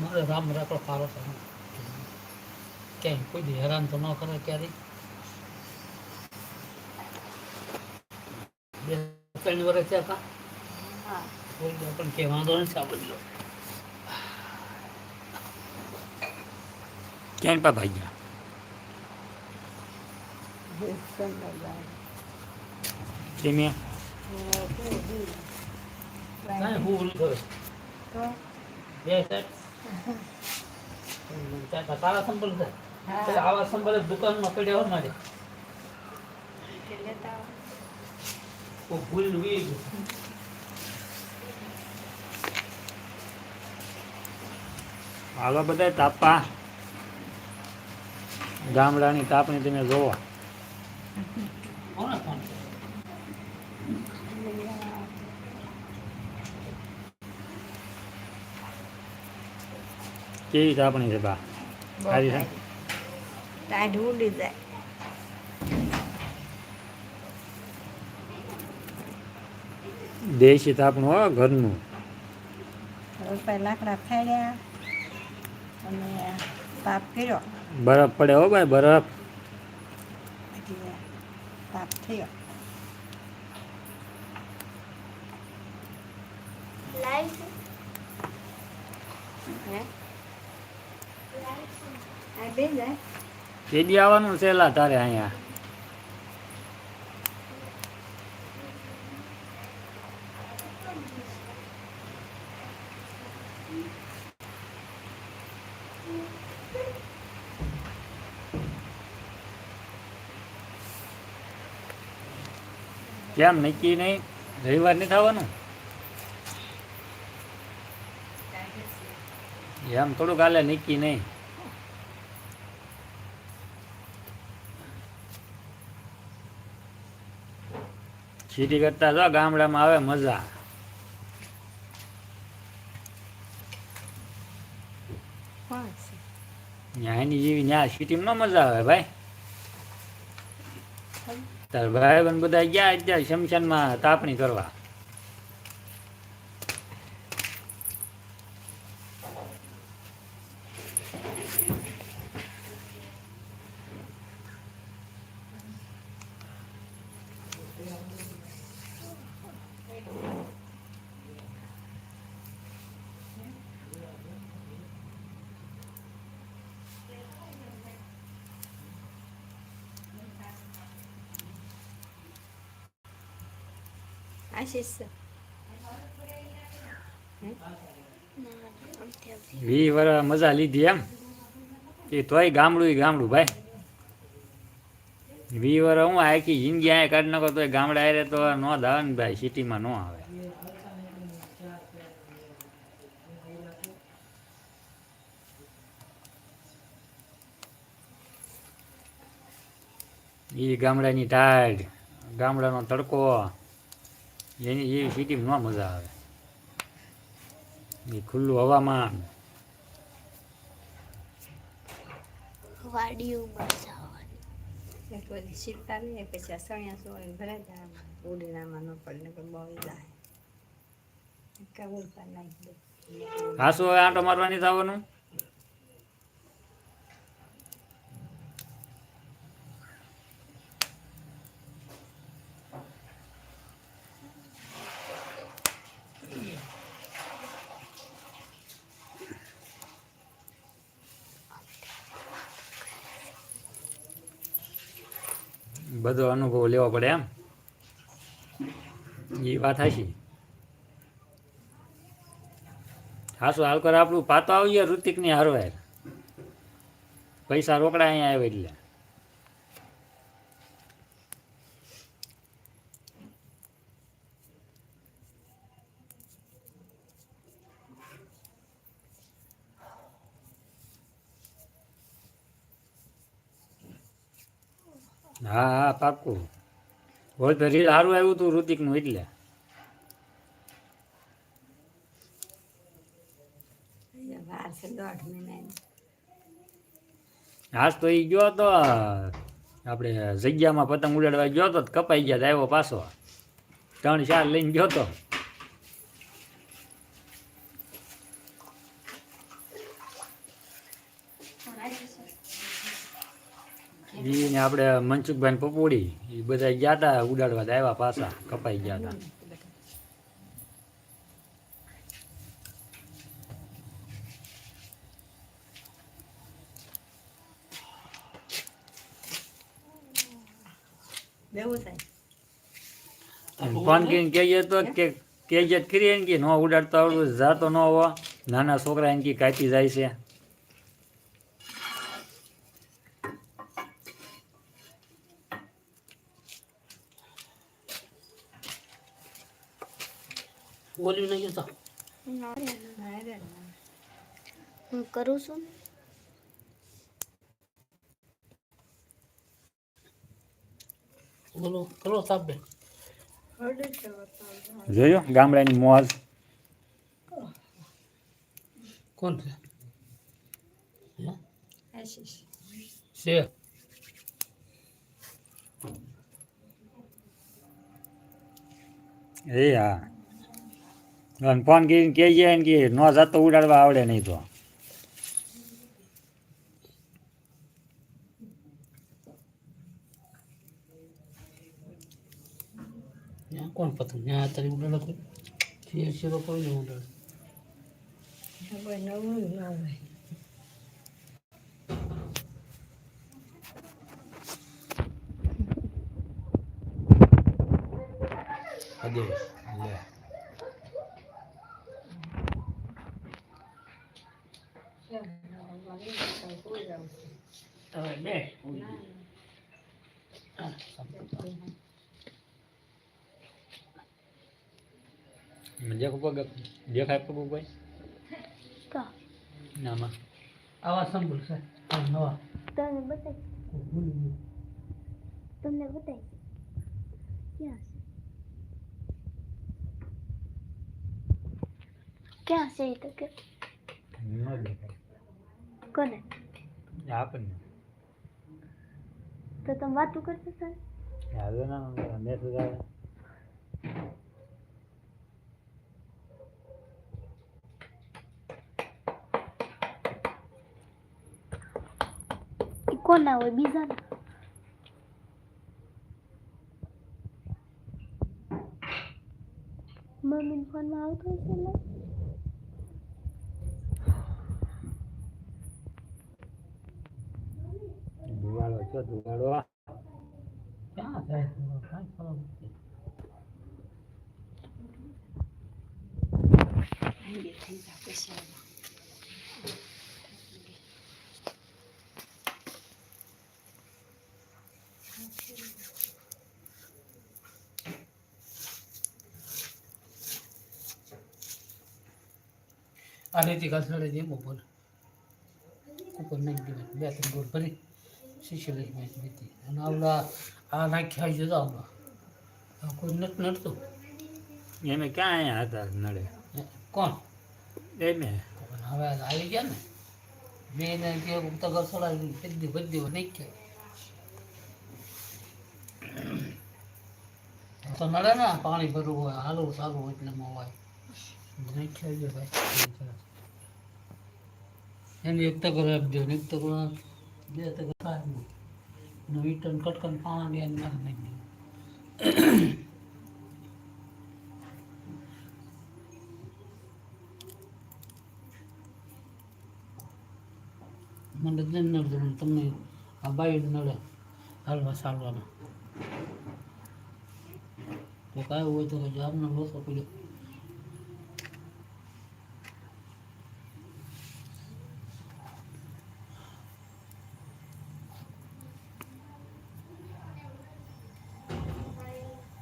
મારે રામ રાખો સારો સારો ક્યાંય કોઈ દી હેરાન તો ન કરે ક્યારેય. બે ત્રણ વર્ષ થયા હતા હા કોઈ દી પણ કે વાંધો નથી આ બદલો ક્યાં પા ભાગ્યા સુંદર જાય તેમે કાંઈ હું ભૂલ કરે તો? બે સેટ ચાચા તારા સંભળ આવા હાલો બધા તાપા. ગામડાની તાપણી તમે જોવો. કોને ફોન કેવી તાપણી છે બા? સારી છે? ટાઢ ઉડી જાય. દેશી તાપણું હો ઘરનું. લાકડા ફેડ્યા અને પાપ કર્યો. બરફ પડે હો ભાઈ બરફ. પાપ થયો. હે? જાય કેદી આવવાનું છે લા તારે અહીંયા. કેમ નક્કી નહીં? રવિવાર નહીં થવાનું? એમ થોડુંક હાલે નક્કી નહીં. સિટી કરતા જો ગામડામાં આવે મજા. ન્યાયની જેવી ન્યા સિટીમાં મજા આવે ભાઈ. તાર ભાઈ બંધ બધા ગયા અત્યારે શમશાનમાં તાપણી કરવા. આશીષ વી વર મજા લીધી એમ. એ તોય ગામડું એ ગામડું ભાઈ. વી વર હું આખી જિંદગી અહીંયા કાઢી નાખો તોય ગામડા આરે તો ન આવે ને ભાઈ, સિટીમાં ન આવે. એ ગામડાની ટાઢ ગામડાનો તડકો. એની એ સિટીમાં ન મજા આવે. એ ખુલ્લું હવામાન. વાડીઓમાં જવાનું. એક બધી નહીં પછી અસણ્યા સણિયા સોળીને ભરે જાય ઉડીનામાં ન પડે કે બહુ જાય કબૂલ પર નાખી દે. હાસુ હવે આંટો મારવાની થવાનું બધો અનુભવ લેવો પડે એમ. એ વાત હાશી હાસુ હાલ કર આપણું પાતો આવીએ ઋતિકની હારવાર પૈસા રોકડા અહીંયા આવે એટલે. હા હા પાક્કું. હોય તો રીલ સારું આવ્યું હતું ઋતિકનું એટલે. આજ તો એ ગયો તો આપણે જગ્યામાં પતંગ ઉડાડવા ગયો તો કપાઈ ગયા આવ્યો પાછો. ત્રણ ચાર લઈને ગયો તો. ઈ ને આપણે મનસુખભાઈ પપોડી એ બધા ગયા હતા ઉડાડવા તો આવ્યા પાછા કપાઈ ગયા હતા બેવું થાય. ફોન કરીને કહીએ તો કે કહેજે જ ખરી એને કે ન ઉડાડતા આવડતું જાતો ન હોવા. નાના છોકરા એને કે કાપી જાય છે. બોલ્યું નહીં ના હું કરું છું? બોલો કરો સાહેબ. જોયો ગામડાની મોજ. કોણ છે? હે? છે. એ હા. અને ફોન કરીને જાય એને કે ન જાતો ઉડાડવા આવડે નહીં તો. કોણ પતંગ? ત્યાં અત્યારે ઉડાડો કોઈ? શેર શેરો કોઈ નહીં ઉડાડે. કોઈ નવું ન હોય હદે લે હવે બે હા, દેખો દેખાય પગ ભાઈ નામાં. આવા સંભળ છે. નવા. તને બતાવી ભૂલી તમને બતાવી ક્યાં છે? ક્યાં છે તો કે. ન દેખાય. કોને? આપણને. તો તમે વાતું કરશો સર? હાલો ના આવે એ કોના હોય બીજાના? મમ્મીને ફોનમાં આવતો હશે ને? ધુવાડો છો ધુવાડો ક્યાં જાય છે? કાંઈ ખબર નથી. બે થઈ જા પછી આવે. આ રીતે ઘસડે દે બપોર ઉપર નાખી દેવાય બે ત્રણ ગોળ ભરી શીશી લઈ મેં લીધી અને આવડા આ નાખી આવી જતો આવડા આ કોઈ નટ નડતું એને ક્યાં અહીંયા હતા નડે હે? કોણ એને પણ હવે આ આવી ગયા ને બે ને કે તો ઘસડાવી બધી બધી નાખી તો નડે ને પાણી ભરવું હોય હાલવું સારું હોય એટલે માં હોય નાખી આવજો ભાઈ એને એક તક આપજો ને એક તક બે dia tegaskan duit dan kan pangan yang mana ini ಮಂಡದಿಂದ ನಡೆದ್ರು ತಮ್ಮ ಹಬ್ಬ ಇದು ನಡೆ ಅಲ್ವಾ ಸಾಲ್ವಾನ ಹೋಯ್ತು ಜಾಬ್ನ ಹೋಗ್ಬೇಕು